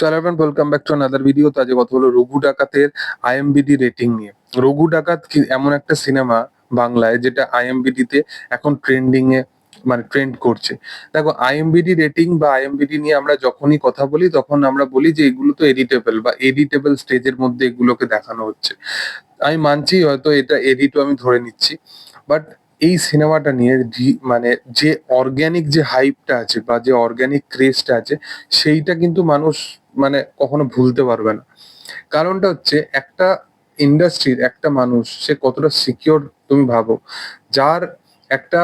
Hello everyone welcome back to another video তো আজকে কথা হলো রঘু ডাকাতের আইএমবিডি রেটিং নিয়ে। রঘু ডাকাত এমন একটা সিনেমা বাংলায় যেটা আইএমবিডি তে এখন ট্রেন্ডিং এ মানে ট্রেন্ড করছে। দেখো আইএমবিডি রেটিং বা আইএমবিডি নিয়ে আমরা যখনই কথা বলি, তখন আমরা বলি যে এগুলো তো এডিটেবল বা এডিটেবল স্টেজের মধ্যে এগুলোকে দেখানো হচ্ছে। আমি মানছি হয়তো এটা এডিটও আমি ধরে নিচ্ছি। বাট এই সিনেমাটা নিয়ে মানে যে অর্গ্যানিক যে হাইপটা আছে বা যে অর্গ্যানিক ক্রেজটা আছে, সেইটা কিন্তু মানুষ মানে কখনো ভুলতে পারবে না। কারণটা হচ্ছে একটা ইন্ডাস্ট্রির একটা মানুষ, সে কতটা সিকিওর তুমি ভাবো, যার একটা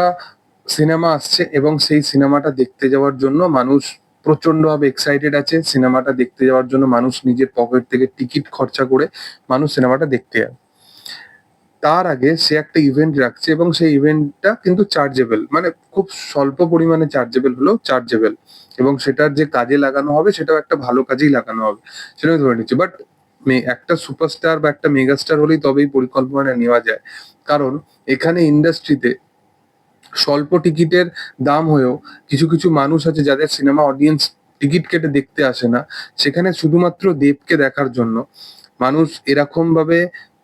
সিনেমা আসছে এবং সেই সিনেমাটা দেখতে যাওয়ার জন্য মানুষ প্রচন্ডভাবে এক্সাইটেড আছে, সিনেমাটা দেখতে যাওয়ার জন্য মানুষ নিজের পকেট থেকে টিকিট খরচা করে মানুষ সিনেমাটা দেখতে যায় তার আগে সে একটা ইভেন্ট রাখছে এবং সেই ইভেন্টটা কিন্তু চার্জেবল মানে খুব স্বল্প পরিমাণে চার্জেবল হলেও চার্জেবল এবং সেটার যে কাজে লাগানো হবে সেটাও একটা ভালো কাজেই লাগানো হবে সেটা ধরে নিচ্ছি। বাট একটা সুপারস্টার বা একটা মেগাস্টার হলেই তবেই পরিকল্পনা নেওয়া যায়। কারণ এখানে ইন্ডাস্ট্রিতে স্বল্প টিকিটের দাম হয়েও কিছু কিছু মানুষ আছে যাদের সিনেমা অডিয়েন্স টিকিট কেটে দেখতে আসে না। সেখানে শুধুমাত্র দেবকে দেখার জন্য মানুষ এরকম ভাবে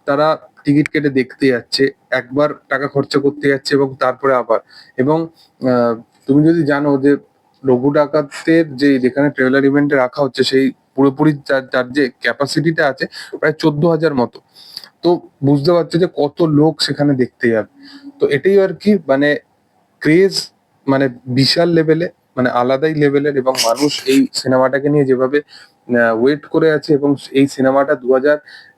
তারা টিকিট কেটে দেখতে যাচ্ছে, একবার টাকা খরচা করতে যাচ্ছে এবং তারপরে আবার। এবং তুমি যদি জানো যে রঘু ডাকাতের যে যেখানে ট্রেলার ইভেন্টে রাখা হচ্ছে, সেই পুরোপুরি তার যে ক্যাপাসিটিটা আছে, প্রায় চোদ্দ হাজার মতো। তো বুঝতে পারছ যে কত লোক সেখানে দেখতে যাবে। তো এটাই আর কি মানে ক্রেজ মানে বিশাল লেভেলে মানে আলাদাই লেভেলের এবং মানুষ এই সিনেমাটাকে নিয়ে যেভাবে ওয়েট করে আছে এবং এই সিনেমাটা দু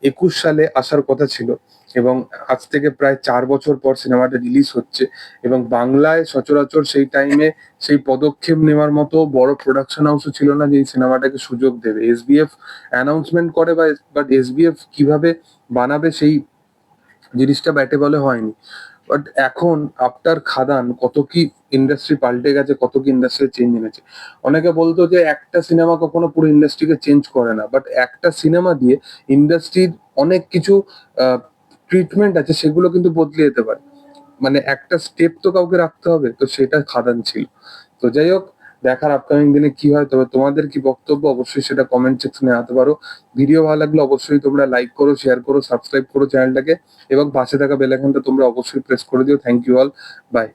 একুশ সালে আসার কথা ছিল এবং আজ থেকে প্রায় চার বছর পর সিনেমাটা রিলিজ হচ্ছে এবং বাংলায় সচরাচর সেই টাইমে সেই পদক্ষেপ নেওয়ার মতো বড় প্রোডাকশন হাউসও ছিল না যে এই সিনেমাটাকে সুযোগ দেবে। এসবিএফ অ্যানাউন্সমেন্ট করে বা বাট এসবিএফ কীভাবে বানাবে সেই জিনিসটা ব্যাটে বলে হয়নি। বাট এখন আফটার খাদান কত কি ইন্ডাস্ট্রি পাল্টে গেছে, কত কি ইন্ডাস্ট্রি চেঞ্জ এনেছে। অনেকে বলতো যে একটা সিনেমা কখনো পুরো ইন্ডাস্ট্রিকে চেঞ্জ করে না। বাট একটা সিনেমা দিয়ে ইন্ডাস্ট্রির অনেক কিছু ট্রিটমেন্ট আছে, সেগুলো কিন্তু বদলে যেতে পারে। মানে একটা স্টেপ তো কাউকে রাখতে হবে, তো সেটা খাদান ছিল। তো যাই হোক দেখার আপকামিং দিনে কি হয়, তবে তোমাদের কি বক্তব্য, অবশ্যই সেটা কমেন্ট সেকশনে আনতে পারো। ভিডিও ভালো লাগলে অবশ্যই তোমরা লাইক করো শেয়ার করো সাবস্ক্রাইব করো চ্যানেলটাকে এবং পাশে থাকা বেলাইকনটা তোমরা অবশ্যই প্রেস করে দিও। Thank you all by